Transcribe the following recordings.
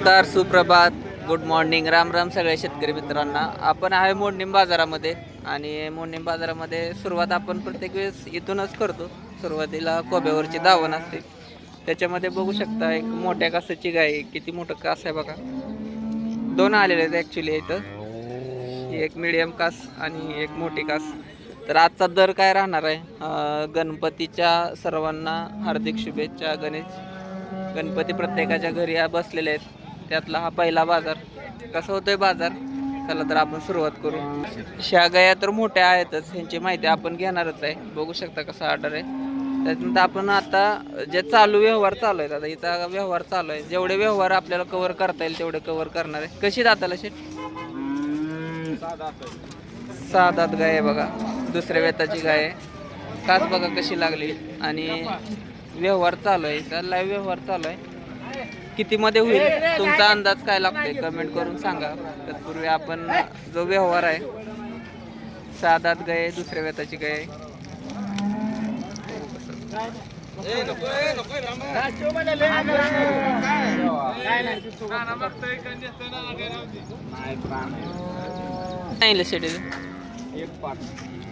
नमस्कार सुप्रभात. Good morning Ram Ram सगळ्या शेतकरी मित्रांना. आपण आहे मोडणीम बाजारामध्ये आणि मोडणीम बाजारामध्ये सुरुवात आपण प्रत्येक वेळेस इथूनच करतो. सुरुवातीला कोब्यावरची दावण असते. त्याच्यामध्ये बघू शकता एक मोठ्या कासाची गाय किती मोठं कास आहे बघा. दोन आलेले आहेत ॲक्च्युली इथं. एक मिडियम कास आणि एक मोठी कास. तर आजचा दर काय राहणार आहे? गणपतीच्या सर्वांना हार्दिक शुभेच्छा गणेश. गणपती प्रत्येकाच्या घरी बसलेले आहेत. त्यातला हा पहिला बाजार. कसा होतोय बाजार? चला तर आपण सुरुवात करू. शा गाया तर मोठ्या आहेतच ह्यांची माहिती आपण घेणारच आहे. बघू शकता कसा ऑर्डर आहे. त्याच्यानंतर आपण आता जे चालू व्यवहार चालू आहेत आता इथं व्यवहार चालू आहे. जेवढे व्यवहार आपल्याला कव्हर करता येईल तेवढे कव्हर करणार आहे. कशी दाताला शेट सहा दात गाय आहे बघा. दुसऱ्या वेताची गाय आहे. काच बघा कशी लागली. आणि व्यवहार चालू आहे. लाईव्ह व्यवहार चालू आहे. कितीमध्ये होईल? तुमचा अंदाज काय लागतोय? कमेंट करून सांगा. तत्पूर्वी आपण जो व्यवहार आहे सहा दात गाय दुसऱ्या वेताची गाय.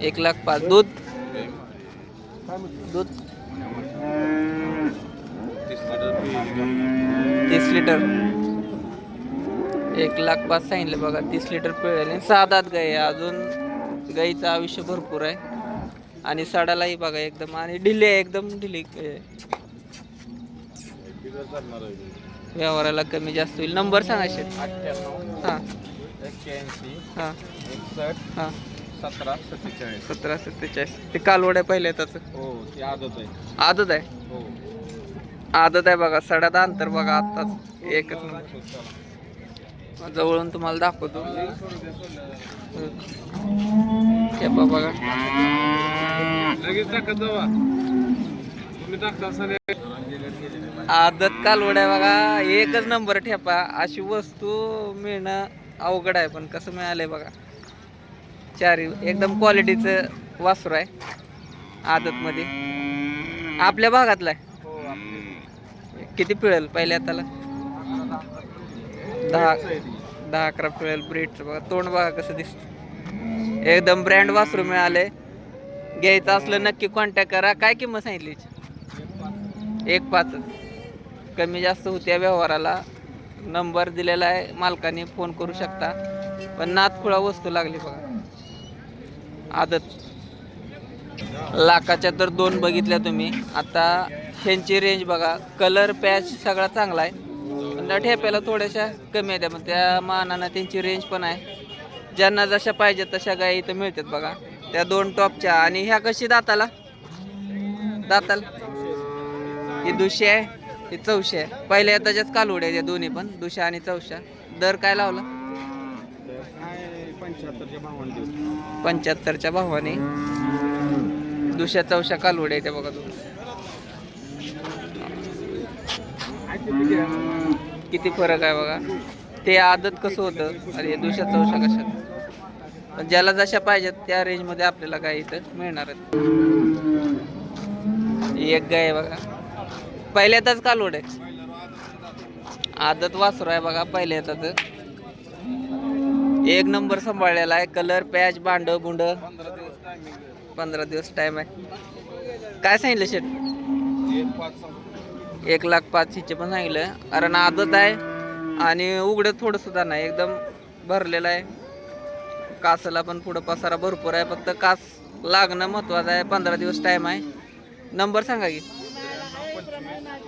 एक लाख पाच. दूध? दूध? तीस लिटर. एक लाख पाच सांगितलं बघा तीस लिटर पिळेल. सहा दात गाय आहे. अजून गाईचं आयुष्य भरपूर आहे. आणि सडालाही बघा एकदम आणि ढिली आहे एकदम ढिली. व्यवहाराला कमी जास्त होईल. नंबर सांगा शेट हां. एक्क्याऐंशी हां. एकसष्ट हां. सतरा सत्तेचाळीस. सतरा सत्तेचाळीस. ते कालवड आहे पहिले त्याचं हो ती आदत आहे. आदत आहे? हो. आदत आहे बघा सड्यात अंतर बघा आत्ताच एकच नंबर जवळून तुम्हाला दाखवतो. हे बघा. लगेच टाकता आदत कालवड आहे बघा. एकच नंबर ठेपा. अशी वस्तू मिळणं अवघड आहे पण कसं मिळालंय बघा. चारी एकदम क्वालिटीचं वासरू आहे आदतमध्ये. आपल्या भागातला आहे. किती पिळेल पहिल्या त्याला दहा दहा अकरा पिळेल ब्रीडचं बघा तोंड बघा कसं दिसतं. एकदम ब्रँड वासरू मिळाले. घ्यायचं असलं नक्की कॉन्टॅक्ट करा. काय किंमत सांगितली एक पाच. कमी जास्त होत्या व्यवहाराला. नंबर दिलेला आहे. मालकाने फोन करू शकता. पण नातखुळा वस्तू लागली बघा. आदत. लाखाच्या तर दोन बघितल्या तुम्ही. आता ह्यांची रेंज बघा. कलर पॅच सगळा चांगला आहे. पण त्या ठेप्याला थोड्याशा कमी आहेत मग त्या मानानं त्यांची रेंज पण आहे. ज्यांना जशा पाहिजेत तशा गाई इथं मिळतात बघा. त्या दोन टॉपच्या आणि ह्या कशी दाताला? दाताला? ही दुशी आहे ही चौशी आहे. पहिल्या त्याच्याच कालवड आहे त्या दोन्ही पण दुशा आणि चौशा. दर काय लावला? पंच्याहत्तरच्या भावाने. दुशा चौशा कालवड आहे त्या बघा किती फरक आहे बघा. ते आदत कसं होतं आणि हे दुशा चौशा कशात? पण ज्याला जशा पाहिजेत त्या रेंजमध्ये आपल्याला गाय इथं मिळणार आहेत. एक गाय आहे बघा. पहिल्यातच कालवड आहे. आदत वासरू आहे बघा पहिल्यातच. एक नंबर सांभाळलेला आहे. कलर पॅच भांड बुंड. पंधरा दिवस टाइम आहे. काय सांगितलं शेट एक पाच एक लाख पाच हिचे पण सांगितलं. कारण आदत आहे आणि उघडं थोडंसुद्धा नाही एकदम भरलेलं आहे. कासाला पण पुढं पसारा भरपूर आहे. फक्त कास लागणं महत्त्वाचं आहे. पंधरा दिवस टाईम आहे. नंबर सांगा की.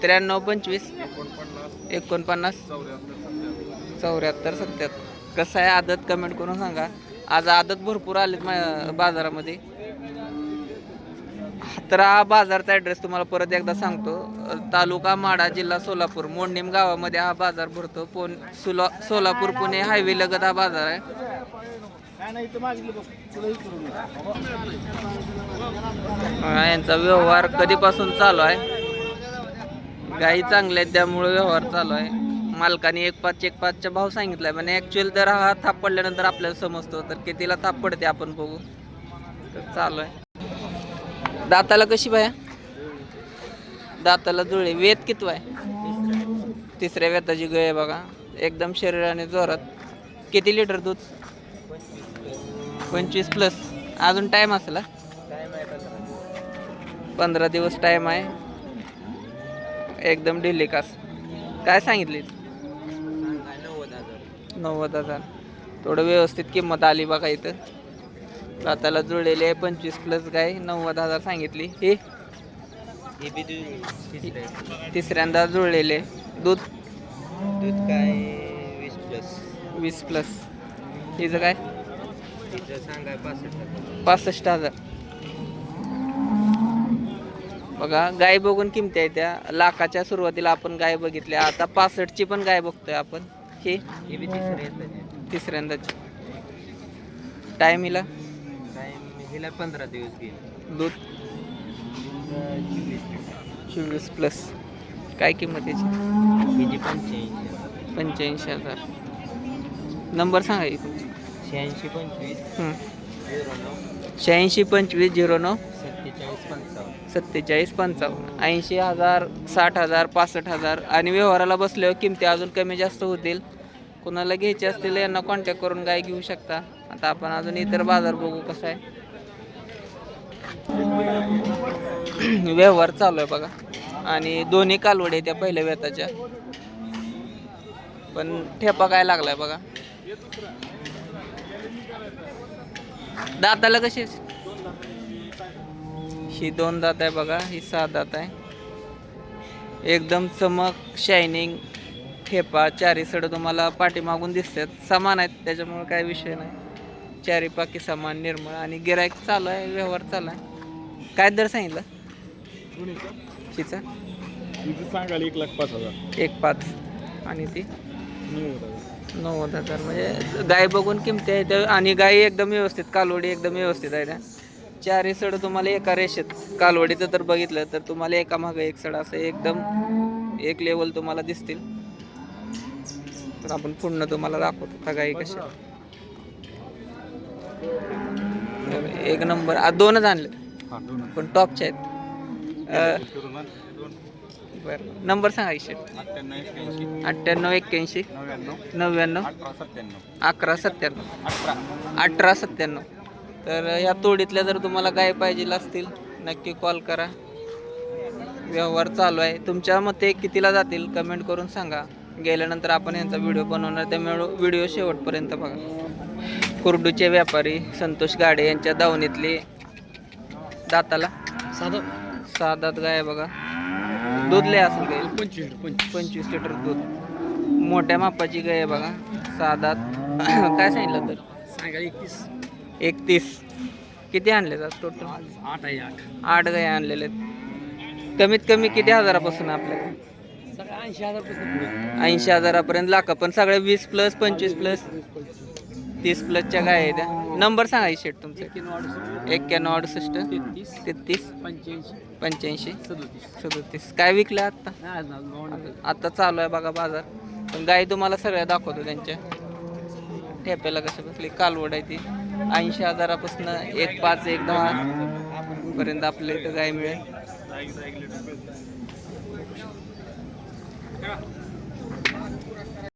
त्र्याण्णव पंचवीस. एकोणपन्नास. चौऱ्याहत्तर सत्याहत्तर. कसं आहे आदत? कमेंट करून सांगा. आज आदत भरपूर आलेत मा- बाजारामध्ये. तर हा बाजारचा ॲड्रेस तुम्हाला परत एकदा सांगतो. तालुका माडा जिल्हा सोलापूर. मोडणीम गावामध्ये हा बाजार भरतो. पोन सुला सोलापूर पुणे हायवे लगत हा बाजार आहे. यांचा व्यवहार कधीपासून चालू आहे? गाई चांगल्या आहेत त्यामुळे व्यवहार चालू आहे. मालकाने एक पाच एक पाचचा भाव सांगितलाय म्हणजे ऍक्च्युअल जर हा थाप पडल्यानंतर आपल्याला समजतो. तर कितीला थाप पडते आपण बघू. तर चालू आहे. दाताला कशी बाया? दाताला जुळे. वेत किती आहे तिसऱ्या वेताची गय आहे बघा. एकदम शरीराने जोरात. किती लिटर दूध? पंचवीस प्लस अजून टाईम असला पंधरा दिवस टाईम आहे. एकदम डिले कास. काय सांगितली नव्वद हजार. थोडं व्यवस्थित किंमत आली बघा इथं. दाताला जुळलेली आहे पंचवीस प्लस गाय नव्वद हजार सांगितली. ही? तिसऱ्यांदा जुळलेले दूध? दूध काय वीस प्लस. वीस प्लस. हिचं काय? सांगाय पासष्ट पासष्ट हजार. बघा गाय बघून किमती आहे त्या. लाखाच्या सुरुवातीला आपण गाय बघितल्या आता पासष्टची पण गाय बघतोय आपण. ही? तिसऱ्यांदाची. टाईम हिला पंधरा दिवस गेले. दूध चोवीस प्लस. काय किंमत याची? हिची पंच्याऐंशी पंच्याऐंशी हजार. नंबर सांगा तुमचा. शहाऐंशी पंचवीस. हं. झिरो नऊ. शहाऐंशी पंचवीस झिरो नऊ. सत्तेचाळीस पंचावन्न. सत्तेचाळीस पंचावन्न. ऐंशी हजार साठ हजार पासष्ट हजार. आणि व्यवहाराला बसल्यावर किमती अजून कमी जास्त होतील. कोणाला घ्यायचे असतील यांना कॉन्टॅक्ट करून गाय घेऊ शकता. आता आपण अजून इतर बाजार बघू कसा आहे. व्यवहार चालू आहे बघा. आणि दोन्ही कालवड आहे त्या पहिल्या वेताच्या पण ठेपा काय लागलाय बघा. दाताला कशी ही दोन दात आहे बघा ही सहा दात आहे. एकदम चमक शायनिंग ठेपा चारी सड तुम्हाला पाठीमागून दिसतात. समान आहेत त्याच्यामुळे काय विषय नाही. चारी पाकी समान निर्मळ आणि गिरायक चालू आहे व्यवहार चालू आहे. काय दर सांगितलं? तिचं? सांगाल एक लाख पाच हजार. एक पाच. आणि ती? नव्वद हजार. म्हणजे गाय बघून किमती आहे त्या आणि गाय एकदम व्यवस्थित कालवडी एकदम व्यवस्थित आहे त्या चारही सड तुम्हाला एका रेषेत. कालवडीचं तर बघितलं तर तुम्हाला एका मागं एक सड असं एकदम एक लेवल तुम्हाला दिसतील. तर आपण पुन्हा तुम्हाला दाखवतो. त्या गाई कशा. एक नंबर. आ, दोनच आणले पण टॉपचे आहेत. बरं. नंबर सांगा इशे. अठ्ठ्याण्णव एक्क्याऐंशी. नव्याण्णव. सत्त्याण्णव अकरा सत्त्याण्णव. अठरा अठरा सत्त्याण्णव. तर या तोडीतल्या जर तुम्हाला गाय पाहिजे असतील नक्की कॉल करा. व्यवहार चालू आहे. तुमच्या मते कितीला जातील कमेंट करून सांगा. गेल्यानंतर आपण यांचा व्हिडिओ बनवणार. त्यामुळे व्हिडिओ शेवटपर्यंत बघा. कुर्डूचे व्यापारी संतोष गाडे यांच्या दावणीतले दाताला? साधं. सहा दात गाय आहे बघा. दूध लय असेल गाय पंचवीस पंचवीस. पंचवीस लिटर दूध. मोठ्या मापाची गाय आहे बघा. सहा दात काय सांगितलं तर? सांगा एकतीस. एकतीस. किती आणले आज टोटल आठ आहे आठ. आठ गाय आणलेले आहेत. कमीत कमी किती हजारापासून आहे सगळं ऐंशी हजारपासून पुढे. ऐंशी हजारापर्यंत लाख. पण सगळे वीस प्लस पंचवीस प्लस तीस प्लसच्या गाय आहेत. त्या नंबर सांगा शेट तुमचा. एक्क्याण्णव अडुसष्ट. तेहतीस. पंच्याऐंशी. पंच्याऐंशी. सदोतीस. काय विकलं आत्ता नाही आता चालू आहे बघा बाजार. पण गाय तुम्हाला सगळ्या दाखवतो त्यांच्या. ठेप्याला कसं बसली कालवड आहे ती. ऐंशी हजारापासून एक पाच एक दहा पर्यंत आपल्या इथं गाय मिळेल.